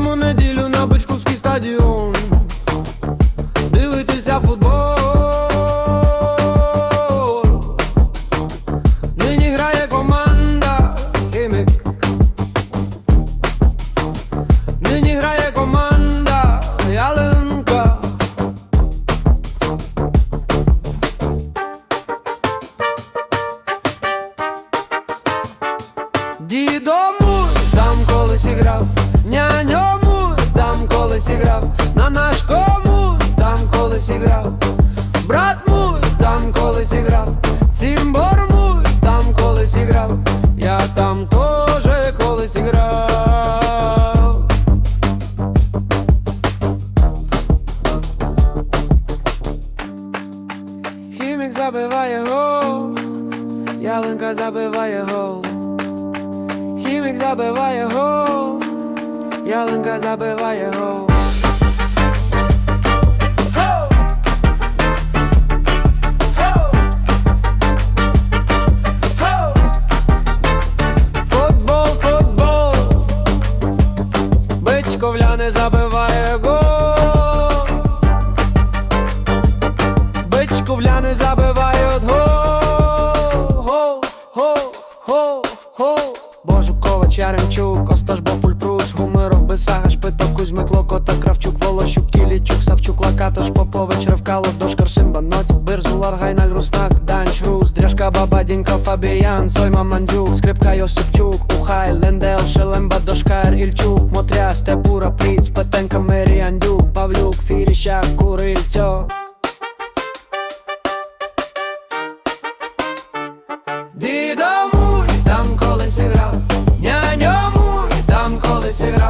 кожному неділю на Бичківський стадіон. Дивитися футбол. Нині грає команда Хімік Нині грає команда Ялинка Дідо колись іграв, брат мой там колись іграв, Цімбор мой там колись іграв, я там теж колись іграв. Хімік забиває гол, ялинка забиває гол. Хімік забиває гол, ялинка забиває гол. Бичко вляне забиває гол. Бичку вляне забивають гол. Гол, гол, гол, гол. Божукович, Яремчук, Осташ Бопуль, Прус, Гумеров, Бесага, Шпиток, Кузьмик, Локота, Кравчук, Волощук, Кілічук, Савчук, Лакатош, Попович, Ревкалов, Дошкар, Гайналь, Руснак, Данч, Рус, Дяденько Фабіян, Сойма Мандзюк, Скрипка Йосипчук, Ухай, Лендел, Шелемба, Дошкар, Ільчук, Мотря, Степура, Пріц, Петенка, Меріандюк, Павлюк, Фіріщак, Курильцьо. Дідому і там колись іграв, няньому і там колись іграв.